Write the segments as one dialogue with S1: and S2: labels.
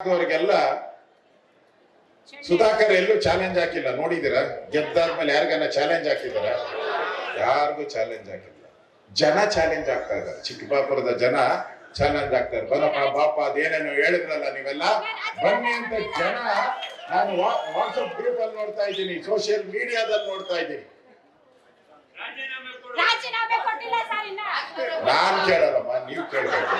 S1: ಅವ್ರಿಗೆಲ್ಲ ಸುಧಾಕರ್ ಎಲ್ಲೂ ಚಾಲೆಂಜ್ ಹಾಕಿಲ್ಲ. ನೋಡಿದಿರ ಗೆದ್ದಾದ್ಮೇಲೆ ಯಾರಿಗಾನ ಚಾಲೆಂಜ್ ಹಾಕಿದಾರ ಯಾರಿಗೂ ಚಾಲೆಂಜ್ ಹಾಕಿಲ್ಲ. ಜನ ಚಾಲೆಂಜ್ ಆಗ್ತಾ ಇದ್ದಾರೆ. ಚಿಕ್ಕಬಾಪುರದ ಜನ ಚಾಲೆಂಜ್ ಆಗ್ತಾರೆ ಬನ್ನಪ್ಪ ಬಾಪ ಅದೇನೇನು ಹೇಳಿದ್ರಲ್ಲ ನೀವೆಲ್ಲ? ಬನ್ನಿ ಅಂತ ಜನ ನಾನು ವಾಟ್ಸಪ್ ಗ್ರೂಪ್ ಅಲ್ಲಿ ನೋಡ್ತಾ ಇದ್ದೀನಿ. ಸೋಷಿಯಲ್ ಮೀಡಿಯಾದಲ್ಲಿ ನೋಡ್ತಾ ಇದ್ದೀನಿ. ನಾನು ಕೇಳಲ್ಲಮ್ಮ ನೀವು ಕೇಳ್ಬೇಕು.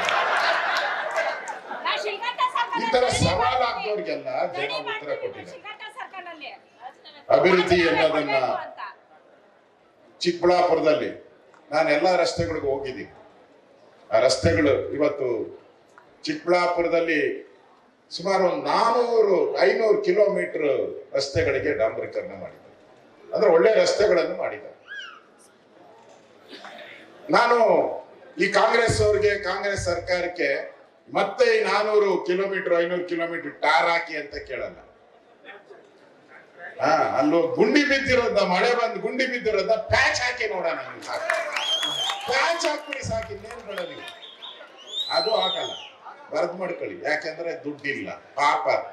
S1: ತರ
S2: ಅಲ್ಲಿ
S1: ಸವಾಲ್
S2: ಮಾಡ್ತೀನಿ.
S1: ಜನ ಉತ್ತರ
S2: ಕೊಟ್ಟಿದೆ
S1: ಕೊಟ್ಟಿದ್ದಾರೆ. ಅಭಿವೃದ್ಧಿ
S2: ಎನ್ನೋದನ್ನ
S1: ಚಿಕ್ಕಬಳ್ಳಾಪುರದಲ್ಲಿ ನಾನು ಎಲ್ಲಾ ರಸ್ತೆಗಳಿಗೂ ಹೋಗಿದ್ದೀನಿ. ಆ ರಸ್ತೆಗಳು ಇವತ್ತು ಚಿಕ್ಕಬಳ್ಳಾಪುರದಲ್ಲಿ ಸುಮಾರು ಒಂದು ನಾನೂರು ಐನೂರು ಕಿಲೋಮೀಟರ್ ರಸ್ತೆಗಳಿಗೆ ಡಾಂಬರೀಕರಣ ಮಾಡಿದ್ದಾರೆ. ಅಂದ್ರೆ ಒಳ್ಳೆ ರಸ್ತೆಗಳನ್ನು ಮಾಡಿದ್ದಾರೆ. ನಾನು ಈ ಕಾಂಗ್ರೆಸ್ ಅವ್ರಿಗೆ ಕಾಂಗ್ರೆಸ್ ಸರ್ಕಾರಕ್ಕೆ ಮತ್ತೆ ನಾನೂರು ಕಿಲೋಮೀಟರ್, ಐನೂರು ಕಿಲೋಮೀಟರ್ ಟಾರ್ ಹಾಕಿ ಅಂತ ಕೇಳಲ್ಲ. ಹಾ, ಅಲ್ಲೂ ಗುಂಡಿ ಬಿದ್ದಿರೋದ ಮಳೆ ಬಂದು ಗುಂಡಿ ಬಿದ್ದಿರೋದ ಪ್ಯಾಚ್ ಹಾಕಿ ನೋಡೋಣ ಪ್ಯಾಚ್ ಹಾಕ್ಬಿಡಿ ಸಾಕು, ಇನ್ನೇನು ಅದು ಹಾಕಲ್ಲ ಬರ್ದು ಮಾಡ್ಕೊಳ್ಳಿ. ಯಾಕಂದ್ರೆ ದುಡ್ಡಿಲ್ಲ. ಪಾಪರ್.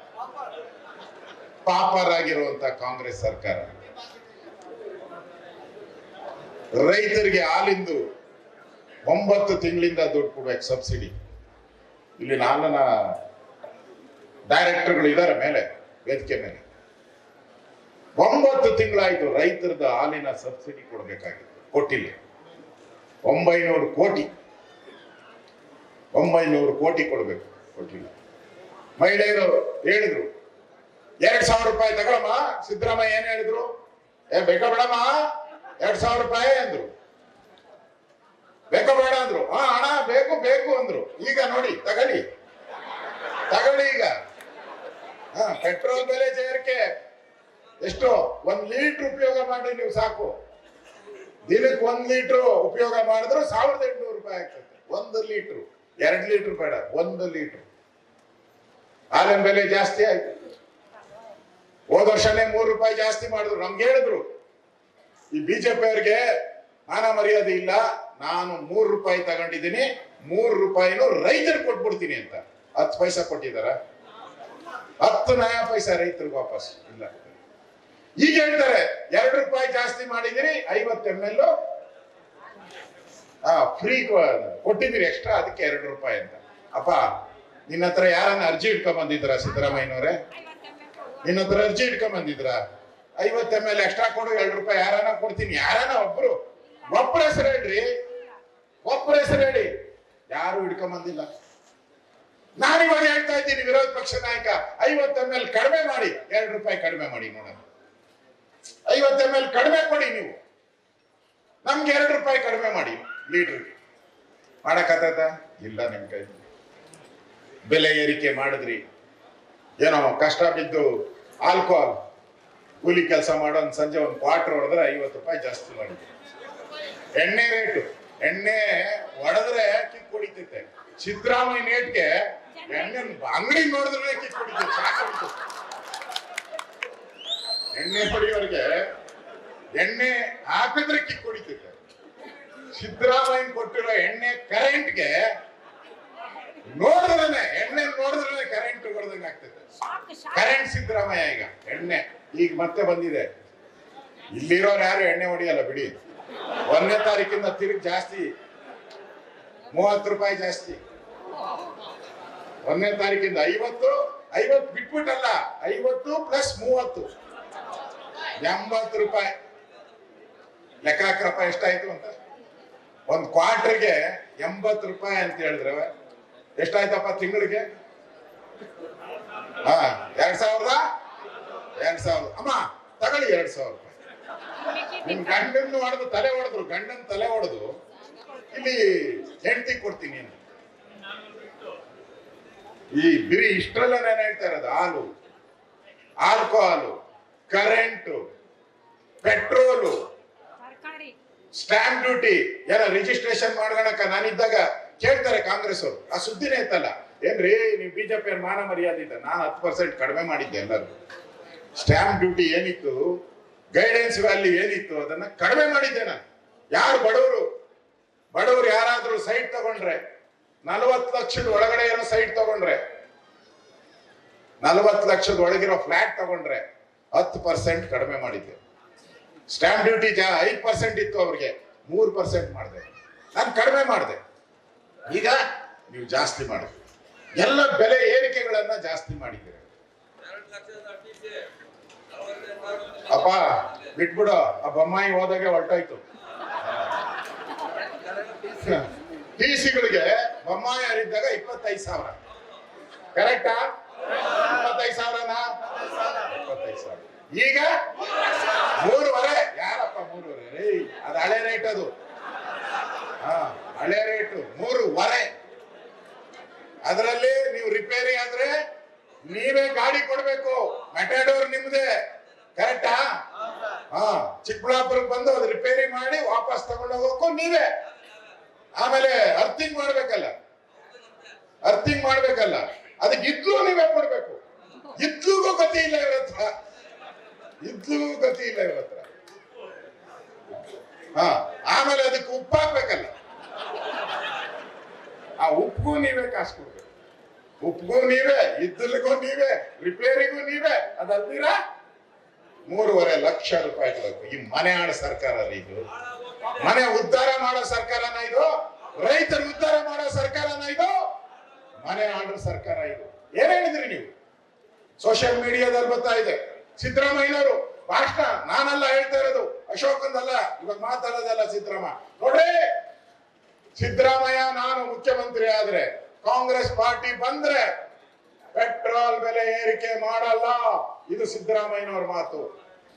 S1: ಪಾಪರ್ ಆಗಿರುವಂತ ಕಾಂಗ್ರೆಸ್ ಸರ್ಕಾರ. ರೈತರಿಗೆ ಹಾಲಿಂದು ಒಂಬತ್ತು ತಿಂಗಳಿಂದ ದುಡ್ಡು ಕೊಡ್ಬೇಕು, ಸಬ್ಸಿಡಿ. ಇಲ್ಲಿ ನಾಲ್ಕನ ಡೈರೆಕ್ಟರ್ಗಳು ಇದ್ದಾರೆ ಮೇಲೆ, ವೇದಿಕೆ ಮೇಲೆ. ಒಂಬತ್ತು ತಿಂಗಳಾಯ್ತು ರೈತರದ ಹಾಲಿನ ಸಬ್ಸಿಡಿ ಕೊಡಬೇಕಾಗಿತ್ತು, ಕೊಟ್ಟಿಲ್ಲ. ಒಂಬೈನೂರು ಕೋಟಿ. ಒಂಬೈನೂರು ಕೋಟಿ ಕೊಡಬೇಕು, ಕೊಟ್ಟಿಲ್ಲ. ಮಹಿಳೆಯರು ಹೇಳಿದ್ರು, ಎರಡ್ ಸಾವಿರ ರೂಪಾಯಿ ತಗೊಳಮ್ಮ, ಸಿದ್ದರಾಮಯ್ಯ ಏನ್ ಹೇಳಿದ್ರು? ಏ, ಬೇಕಾ ಬೇಡಮ್ಮ, ಎರಡ್ ಸಾವಿರ ರೂಪಾಯಿ ಅಂದ್ರು. ಬೇಕಾ ಬೇಡ ಅಂದ್ರು. ಹಾ ಬೇಕು ಅಂದ್ರು. ಈಗ ನೋಡಿ, ತಗೊಳ್ಳಿ. ತಗೊಳ್ಳಿ ಈಗ. ಹ, ಪೆಟ್ರೋಲ್ ಬೆಲೆ ಸೇರಿಕೆ. ಎಷ್ಟು? ಒಂದ್ ಲೀಟರ್ ಉಪಯೋಗ ಮಾಡಿ ನೀವು ಸಾಕು. ದಿನಕ್ಕೆ ಒಂದ್ ಲೀಟರ್ ಉಪಯೋಗ ಮಾಡಿದ್ರು ಸಾವಿರದ ಎಂಟುನೂರು ರೂಪಾಯಿ ಆಗ್ತದೆ. ಒಂದು ಲೀಟರ್. ಎರಡ್ ಲೀಟರ್ ಬೇಡ, ಒಂದು ಲೀಟರ್. ಹಾಲಿನ ಬೆಲೆ ಜಾಸ್ತಿ ಆಯ್ತು. ಹೋದ ವರ್ಷನೇ ಮೂರು ರೂಪಾಯಿ ಜಾಸ್ತಿ ಮಾಡಿದ್ರು. ನಮ್ಗೆ ಹೇಳಿದ್ರು. ಈ ಬಿಜೆಪಿ ಅವ್ರಿಗೆ ಮಾನ ಮರ್ಯಾದೆ ಇಲ್ಲ. ನಾನು ಮೂರು ರೂಪಾಯಿ ತಗೊಂಡಿದ್ದೀನಿ. ಮೂರು ರೂಪಾಯಿನೂ ರೈತರು ಕೊಟ್ಬಿಡ್ತೀನಿ ಅಂತ. ಹತ್ತು ಪೈಸ ಕೊಟ್ಟಿದಾರ. ಹತ್ತು ನಯಾ ಪೈಸ ರೈತರು ವಾಪಸ್. ಇಲ್ಲ. ಈಗ ಹೇಳ್ತಾರೆ, ಎರಡು ರೂಪಾಯಿ ಜಾಸ್ತಿ ಮಾಡಿದಿರಿ ಐವತ್ತು ಎಂ ಎಲ್ ಫ್ರೀ ಕೊಟ್ಟಿದ್ದೀರಿ ಎಕ್ಸ್ಟ್ರಾ ಅದಕ್ಕೆ ಎರಡು ರೂಪಾಯಿ ಅಂತ. ಅಪ್ಪ, ನಿನ್ನ ಹತ್ರ ಯಾರನ್ನ ಅರ್ಜಿ ಇಟ್ಕೊಂಡ್ ಬಂದಿದ್ರ ಸಿದ್ದರಾಮಯ್ಯನವ್ರೆ. ನಿನ್ನ ಹತ್ರ ಅರ್ಜಿ ಇಟ್ಕೊಂಡ್ ಬಂದಿದ್ರ ಐವತ್ತು ಎಂ ಎಲ್ ಎಕ್ಸ್ಟ್ರಾ ಕೊಡು, ಎರಡು ರೂಪಾಯಿ ಯಾರನ್ನ ಕೊಡ್ತೀನಿ. ಯಾರನ್ನ ಒಬ್ರು? ಒಬ್ಬರ ಹೆಸರು ಹೇಳ್ರಿ. ಒಬ್ಬರ ಹೆಸರು ಹೇಳಿ. ಯಾರು ಹಿಡ್ಕೊಂಬಂದಿಲ್ಲ ನಾನಿವಾಗ ಹೇಳ್ತಾ ಇದ್ದೀನಿ, ವಿರೋಧ ಪಕ್ಷ ನಾಯಕ, ಐವತ್ತು ಎಂ ಎಲ್ ಕಡಿಮೆ ಮಾಡಿ, ಎರಡು ರೂಪಾಯಿ ಕಡಿಮೆ ಮಾಡಿ ನೋಡೋಣ. ಐವತ್ತು ಎಂ ಎಲ್ ಕಡಿಮೆ ಕೊಡಿ ನೀವು. ನಮ್ಗೆ ಎರಡು ರೂಪಾಯಿ ಕಡಿಮೆ ಮಾಡಿ ಲೀಟರ್ಗೆ ಮಾಡಕತ್ತ ಇಲ್ಲ ನಿಮ್ ಕೈ ಬೆಲೆ ಏರಿಕೆ ಮಾಡಿದ್ರಿ. ಏನೋ ಕಷ್ಟ ಬಿದ್ದು ಆಲ್ಕೋಹಾಲ್ ಕೂಲಿ ಕೆಲಸ ಮಾಡೋ ಸಂಜೆ ಒಂದು ಕ್ವಾರ್ಟರ್ ಹೊಡೆದ್ರೆ ಐವತ್ತು ರೂಪಾಯಿ ಜಾಸ್ತಿ ಮಾಡಿದ್ರಿ. ಎಣ್ಣೆ ರೇಟು ಎಣ್ಣೆ ಹೊಡೆದ್ರೆ ಕಿಕ್ ಹೊಡಿತೈತೆ. ಸಿದ್ದರಾಮಯ್ಯ ನೇಟ್ಗೆ ಎಣ್ಣೆ ಅಂಗಡಿ ನೋಡಿದ್ರೆ ಕಿಕ್ ಹೊಡಿತೈತೆ ಎಣ್ಣೆ ಹೊಡಿಯೋರ್ಗೆ ಎಣ್ಣೆ ಹಾಕಿದ್ರೆ ಕಿಕ್ ಹೊಡಿತೈತೆ. ಸಿದ್ದರಾಮಯ್ಯ ಕೊಟ್ಟಿರೋ ಎಣ್ಣೆ ಕರೆಂಟ್ಗೆ ನೋಡಿದ್ರೆ ಎಣ್ಣೆ ನೋಡಿದ್ರೆ ಕರೆಂಟ್ ಹೊಡೆದಂಗೆ ಆಗ್ತೈತೆ. ಕರೆಂಟ್ ಸಿದ್ದರಾಮಯ್ಯ ಈಗ ಎಣ್ಣೆ. ಈಗ ಮತ್ತೆ ಬಂದಿದೆ. ಇಲ್ಲಿರೋರು ಯಾರು ಎಣ್ಣೆ ಹೊಡಿಯಲ್ಲ ಬಿಡಿ. ಒಂದನೇ ತಾರೀಕಿಂದ ತಿರುಗಿ ಜಾಸ್ತಿ. ಮೂವತ್ತು ರೂಪಾಯಿ ಜಾಸ್ತಿ. ಒಂದನೇ ತಾರೀಕಿಂದ ಐವತ್ತು ಐವತ್ತು ಬಿಟ್ಬಿಟ್ಟಲ್ಲ, ಐವತ್ತು ಪ್ಲಸ್ ಮೂವತ್ತು. ಎಂಬತ್ತು ರೂಪಾಯಿ. ಲೆಕ್ಕ ಎಷ್ಟಾಯ್ತು ಅಂತ. ಒಂದು ಕ್ವಾರ್ಟರ್ಗೆ ಎಂಬತ್ತು ರೂಪಾಯಿ ಅಂತ ಹೇಳಿದ್ರೆ ಎಷ್ಟಾಯ್ತಪ್ಪ ತಿಂಗಳಿಗೆ? ಹಾ, ಎರಡ್ ಸಾವಿರದ? ಎರಡ್ ಸಾವಿರದ ಅಮ್ಮ, ತಗೊಳ್ಳಿ ಎರಡ್ ಸಾವಿರ. ನಿಮ್ ಗಂಡನ್ ಹೊಡೆದು ತಲೆ ಹೊಡೆದ್ರು ಗಂಡನ್ ತಲೆ ಹೊಡೆದು ಇಲ್ಲಿ ಹೆಂಡತಿ ಕೊಡ್ತೀನಿ ಈ ಬಿರಿ ಇಷ್ಟರಲ್ಲ ನಾನು ಹೇಳ್ತಾ ಇರೋದು ಹಾಲು alcohol current petrol
S2: stamp
S1: stamp duty ಎಲ್ಲ ರಿಜಿಸ್ಟ್ರೇಷನ್ ಮಾಡ್ಕೊಳಕ ನಾನಿದ್ದಾಗ ಕೇಳ್ತಾರೆ ಕಾಂಗ್ರೆಸ್ ಅವರು ಆ ಸುದ್ದಿನೇ ಇತ್ತಲ್ಲ ಏನ್ರಿ ನೀವು ಬಿಜೆಪಿ ಮಾನ ಮರ್ಯಾದೆ ಇದ್ದ ನಾನು ಹತ್ತು ಪರ್ಸೆಂಟ್ ಕಡಿಮೆ ಮಾಡಿದ್ದೆ ಎಲ್ಲರೂ. ಸ್ಟ್ಯಾಂಪ್ ಡ್ಯೂಟಿ ಏನಿತ್ತು ಗೈಡೆನ್ಸ್ ವ್ಯಾಲ್ಯೂ ಏನಿತ್ತು ಅದನ್ನ ಕಡಿಮೆ ಮಾಡಿದ್ದೆ ನಾನು. ಯಾರು ಬಡವರು? ಬಡವರು ಯಾರಾದ್ರೂ ಸೈಟ್ ತಗೊಂಡ್ರೆ, ನಲವತ್ತು ಲಕ್ಷದ ಒಳಗಡೆ ಇರೋ ಸೈಟ್ ತಗೊಂಡ್ರೆ, ನಲವತ್ತು ಲಕ್ಷದ ಒಳಗಿರೋ ಫ್ಲಾಟ್ ತಗೊಂಡ್ರೆ ಹತ್ತು ಪರ್ಸೆಂಟ್ ಕಡಿಮೆ ಮಾಡಿದ್ದೆ. ಸ್ಟ್ಯಾಂಪ್ ಡ್ಯೂಟಿ ಜಾ ಐದು ಪರ್ಸೆಂಟ್ ಇತ್ತು ಅವ್ರಿಗೆ, ಮೂರು ಪರ್ಸೆಂಟ್ ಮಾಡಿದೆ. ನಾನು ಕಡಿಮೆ ಮಾಡಿದೆ. ಈಗ ನೀವು ಜಾಸ್ತಿ ಮಾಡಿದ್ರಿ. ಎಲ್ಲ ಬೆಲೆ ಏರಿಕೆಗಳನ್ನ ಜಾಸ್ತಿ ಮಾಡಿದ್ದೀರಿ. ಅಪ್ಪ, ಬಿಟ್ಬಿಡು. ಆ ಬೊಮ್ಮಾಯಿ ಹೋದಾಗೆ ಹೊರಟೋಯ್ತು. ಟಿ ಸಿಗಳಿಗೆ ಬೊಮ್ಮಾಯಿ ಹರಿದ್ದಾಗ ಇಪ್ಪತ್ತೈದು ಸಾವಿರ. ಕರೆಕ್ಟಾ ಇಪ್ಪತ್ತೈದು ಸಾವಿರನಾ? ಇಪ್ಪತ್ತೈದು ಸಾವಿರ. ಈಗ? ಮೂರುವರೆ. ಯಾರಪ್ಪ ಮೂರುವರೆ? ರೀ ಅದು ಹಳೆ ರೇಟ್ ಅದು. ಹಾ, ಹಳೆ ರೇಟು ಮೂರುವರೆ. ಅದರಲ್ಲಿ ನೀವು ರಿಪೇರಿ ಆದ್ರೆ ನೀವೇ ಗಾಡಿ ಕೊಡ್ಬೇಕು. ಮೆಟಾಡೋರ್ ನಿಮ್ದೇ. ಕರೆಕ್ಟಾ ಹಾ, ಚಿಕ್ಕಬಳ್ಳಾಪುರಕ್ಕೆ ಬಂದು ಅದು ರಿಪೇರಿ ಮಾಡಿ ವಾಪಸ್ ತಗೊಂಡು ಹೋಗೋಕ್ಕೂ ನೀವೇ. ಆಮೇಲೆ ಅರ್ಥಿಂಗ್ ಮಾಡ್ಬೇಕಲ್ಲ. ಅರ್ಥಿಂಗ್ ಮಾಡ್ಬೇಕಲ್ಲ. ಅದಕ್ಕೆ ಇದ್ಲು ನೀವೇ ಕೊಡ್ಬೇಕು. ಇದ್ಲುಗೂ ಗತಿ ಇಲ್ಲ ಇವ್ರ ಹತ್ರ. ಇದ್ಲುಗೂ ಗತಿ ಇಲ್ಲ ಇವ್ರ ಹತ್ರ. ಹಾ, ಆಮೇಲೆ ಅದಕ್ಕೆ ಉಪ್ಪು ಹಾಕ್ಬೇಕಲ್ಲ ಆ ಉಪ್ಪು ನೀವೇ ಕಾಸು ಕೊಡ್ಬೇಕು. ಉಪ್ಪಿಗೂ ನೀವೇ, ಇದ್ದಲಿಗೂ ನೀವೇ ರಿಪೇರಿಗೂ ನೀವೇ, ಅದಲ್ದಿರಾ? ಮೂರುವರೆ ಲಕ್ಷ ರೂಪಾಯಿ ಈ ಮನೆ ಆಡ ಸರ್ಕಾರ ಇದು. ಮನೆ ಉದ್ಧಾರ ಮಾಡೋ ಸರ್ಕಾರನ ಇದು. ರೈತರ ಉದ್ಧಾರ ಮಾಡೋ ಸರ್ಕಾರನ ಇದು. ಮನೆ ಆಡೋ ಸರ್ಕಾರ ಇದು. ಏನ್ ಹೇಳಿದ್ರಿ ನೀವು? ಸೋಷಿಯಲ್ ಮೀಡಿಯಾದಲ್ಲಿ ಬರ್ತಾ ಇದೆ. ಸಿದ್ದರಾಮಯ್ಯನವರು, ಭಾಷಣ. ನಾನಲ್ಲ ಹೇಳ್ತಾ ಇರೋದು ಅಶೋಕಂದಲ್ಲ ಇವಾಗ ಮಾತಾಡೋದಲ್ಲ ಸಿದ್ದರಾಮ. ನೋಡ್ರಿ, ಸಿದ್ದರಾಮಯ್ಯ ನಾನು ಮುಖ್ಯಮಂತ್ರಿ ಆದ್ರೆ ಕಾಂಗ್ರೆಸ್ ಪಾರ್ಟಿ ಬಂದ್ರೆ ಪೆಟ್ರೋಲ್ ಬೆಲೆ ಏರಿಕೆ ಮಾಡಲ್ಲ. ಇದು ಸಿದ್ದರಾಮಯ್ಯನವ್ರ ಮಾತು.